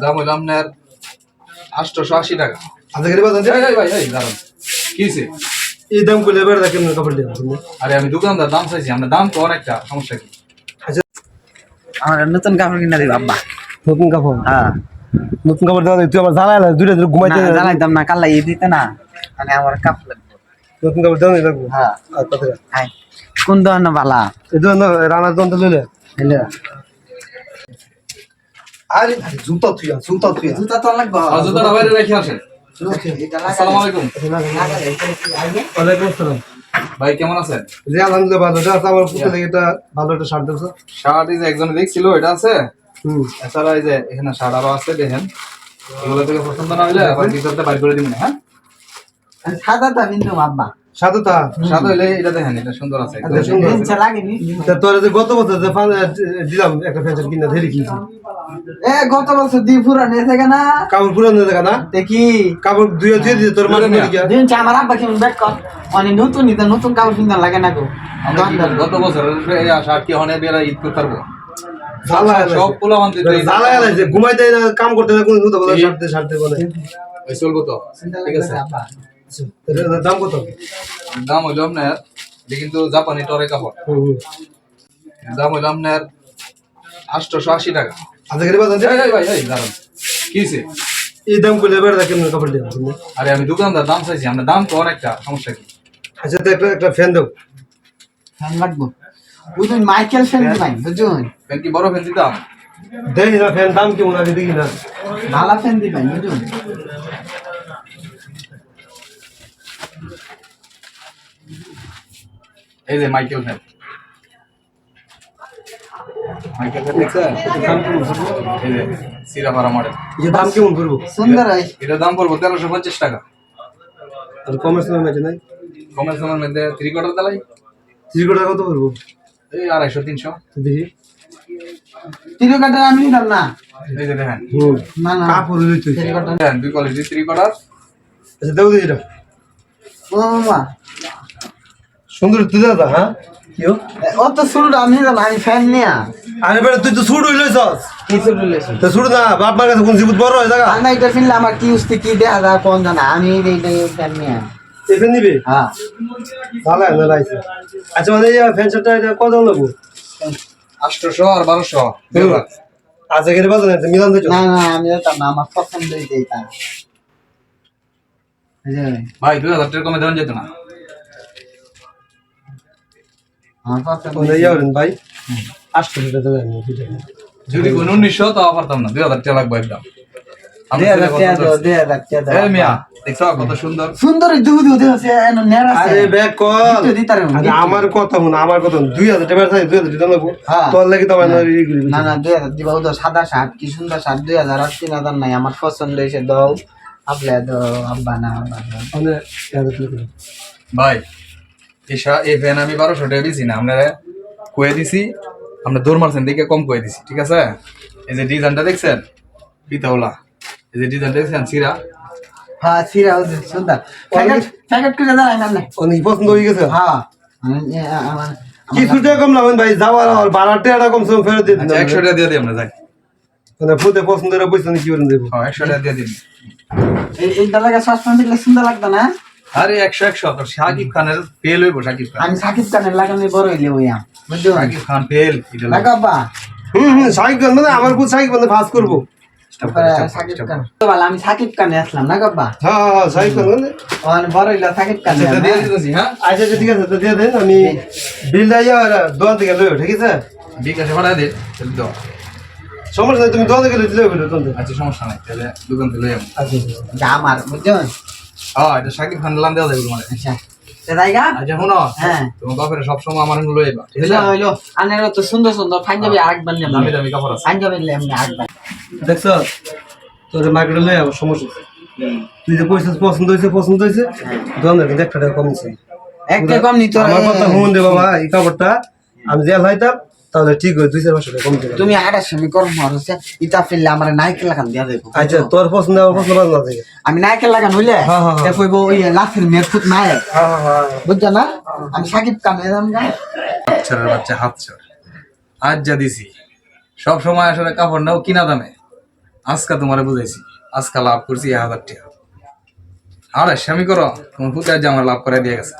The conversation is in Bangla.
দাম হইল আপনার আটশোশো আশি টাকা বাজান এই, এই ভাই দাঁড়ান। কি এই দাম করলে এবার কেমন কাপড় তুমি আরে আমি দোকানদার দাম চাইছি। আপনার দাম তো অনেকটা সমস্যা কি? আমার নতুন কাপড় কিনা দিবা আব্বা। নতুন কাপড়? হ্যাঁ। নতুন কাপড় দেওয়া তুই আমার জ্বালায় দুইটা ধরে ঘুমাইতে জ্বালাইতাম না কাল্লা ই দিতে না। মানে আমার কাপ লাগবে। নতুন কাপড় দেওয়া লাগবো হ্যাঁ। কত হাই কোন দোকান বালা? এই ধরুন রানার দন্ত লইলে? আরে জুতা তুই জুতা তুই জুতা তো লাগবে। আর জুতাটা বাইরে রেখে আসেন। আসসালামু আলাইকুম। ওয়ালাইকুম আসসালাম। ভাই কেমন আছেন? জি আলহামদুলিল্লাহ ভালো। এটা আছে আমার পুত্র থেকে এটা ভালো একটা শার্ট দিয়েছ শার্ট এই যে একজনে দেখছিল এটা আছে? হুম। এছাড়া এই যে এখানে শার্ট আরও আছে দেখেন। এগুলো থেকে পছন্দ না হলে আবার ভিতরতে বাইর করে দিবেন হ্যাঁ? সাদাটা কিন্তু আব্বা সাথে সাদা হইলে এটা দেখেন এটা সুন্দর আছে একদম এটা সুন্দর। ইচ্ছা লাগেনি? তোর যে গত বছর যে দিলাম একটা ফ্যাশন কিনা ধরে কিনছি। এ গত বছর দি পুরা নিয়ে থাকে না। কাপড় দেখা না? দেখি কাপড় দুই দুই দিয়ে তোর মানে পুরানো। গিয়া দিন আমার আব্বা কেমন ব্যাক কর। অনেক নতুন নিতে নতুন কাপড় কিনতে লাগে না গো। আমরা কি করব? গত বছর এই শার্ট কি হনে বেরা ঈদ করতে পারব? জ্বালা এলাইছে। সব পোলা মানতে জ্বালা এলাইছে ঘুমাইতে না কাম করতে না কোনো বলে শার্ট দিয়ে বলে। ওই চলবো তো। ঠিক আছে। দাম কত? দাম হইল আপনার কিন্তু জাপানি টরে কাপড়। দাম হইল আপনার আটশোশো আশি টাকা। আধা কেজি বাজান এই, এই ভাই এই দাঁড়ান। কি হইছে? এই দাম করলে এবার কেমন কাপড় দেবেন তুমি আরে আমি দোকানদার দাম চাইছি। আপনার দাম তো অনেকটা সমস্যা কি? আচ্ছা তো একটা একটা ফ্যান দাও। ফ্যান লাগবো। বুঝুন মাইকেল ফ্যান দিবাই বুঝুন ফ্যান কি বড় ফ্যান দিতাম? দেখি না ফ্যান দাম কেমন আগে দেখি না। ভালো ফ্যান দিবাই বুঝুন এই যে মাইকেল ফ্যান মাইকেল ফ্যান দেখছেন এই যে সিরাপাড়া মডেল এই যে দাম কেমন করব সুন্দর হয় এটার দাম পড়ব তেরোশো পঞ্চাশ টাকা। আর কমার্স নামে আছে নাই? কমের সময় মধ্যে থ্রি কোয়ার্টার দালাই তিরিশ টাকা কত করব এই আড়াইশো তিনশো। দেখি। তিরো কাটার আমি নিলাম না। এই যে দেখেন। না না। কাপড় তিরো কাটার দেখেন দুই কোয়ালিটি থ্রি কোয়ার্টার আচ্ছা দাও দেখি এটা। ও সুন্দর তুই দাদা হ্যাঁ? কি আমি আমি ফ্যান নিয়া। আরে বেটা তুই তো ছুট হইলছস কি শুরু লেছি তো ছুট না বাপ মার কাছে কোন জীবত বড় হয় জায়গা আমি এটা ফিরলে আমার কি উস্তি কি দেখা যায় কোন জানা? আমি এই এইটা ফ্যান নিয়া এখানে নিবি? হ্যাঁ। ভালো না লাইছে আচ্ছা মানে এই ফ্যান শার্টটা এটা কত দাম লাগবো আটশোশো আর বারোশো। আচ্ছা কেটে বাজার না মিলান দিছো? না না আমি যেতাম না আমার পছন্দ হইতে এটা। ভাই দুই হাজার টাকা কমে দেওয়া যেত না। আমার পছন্দ হলেন ভাই? আমি যদি কোন উনিশশো তাও পারতাম না। দুই হাজার টাকা লাগবে একদম। দিতে দিতে দিতে। আমার কথা শুন আমার কথা দুই হাজার টাকা চাই দুই হাজার টাকা লাগবো হ্যাঁ। তোর লাগি তো আমার ইগুলি না না দুই হাজার দিবা সাদা শার্ট কি সুন্দর শার্ট। দুই হাজার আর তিন হাজার নাই আমার পছন্দ হয়েছে দাও। আপলে দাও আব্বা না আব্বা। ভাই এই ফ্যান আমি বারোশো টাকা দিছি না আপনারা কয়ে দিছি আমরা দৌড় মারছেন দেখে কম কয়ে দিছি ঠিক আছে? এই যে ডিজাইনটা দেখছেন? পিতাওলা। এই যে ডিজাইনটা দেখছেন সিরা? হ্যাঁ সিরা সুন্দর। প্যাকেট প্যাকেট করে দাঁড়াই না অনেক পছন্দ হয়ে গেছে। হ্যাঁ। আমি- কিছু কম লাগবে ভাই যাওয়ার আর বারো টাকা কম সম ফেরত দিয়ে দিন। আচ্ছা একশো টাকা দিয়ে দিই আমরা যাই। মানে ফুটে পছন্দ করে বুঝছেন কি করে দেবো? হ্যাঁ একশো টাকা দিয়ে দিন। এই- এইটা লাগে সসপ্যান দিলে সুন্দর লাগতো না? আরে একশো একশো তো শাকিব খানের ফেল হইব শাকিব খান। আমি সাকিব খানের লাগানো বড় হইলে ওই আম। মানে মানে সাকিব আমি সাকিব খানে আসলাম না গব্বা হ্যাঁ হ্যাঁ সাইকেল মানে? বড় সাকিব খানে আচ্ছা, হ্যাঁ? আচ্ছা আচ্ছা ঠিক আছে তো দিয়ে দেন আমি বিল দোকান থেকে লইব ঠিক আছে? বিকাশে ভাড়া দাও সমস্যা তুমি দোকান থেকে লইব আচ্ছা সমস্যা নাই তাহলে দোকান থেকে লই আচ্ছা আমার বুঝছ হ্যাঁ এটা শাকিব খান দেওয়া যাবে তোমার। আচ্ছা। হ্যাঁ। দেখছ? তোর মার্কেটে লই আমার সমস্যা আছে। তুই যে পয়সা পছন্দ হয়েছে পছন্দ হয়েছে একটা টাকা কমছে একটা কম নিত আমার কথা হুন দে বাবা এই কাপড়টা। আমি জেল হইতাম তাহলে ঠিক হয় দুই চার তুমি আড়াই সময় করো হচ্ছে ইটা ফেললে আমার নাইকেল লাগান দিয়া দেবো। আচ্ছা তোর পছন্দ আমার পছন্দ বাজ না থেকে আমি নাইকেল লাগান হইলে হ্যাঁ, হ্যাঁ, হ্যাঁ। কইব ওই লাফের মায়ের হ্যাঁ হ্যাঁ বুঝছ না? আমি সাকিব খান বাচ্চা চর আজ যা দিছি সব সময় আসলে কাপড় নাও কিনা দামে। আজকা তোমারে বুঝাইছি আজকা লাভ করছি এক হাজার টাকা। আর স্বামী করো তোমার পুতে আজ আমার লাভ করে দিয়ে গেছে।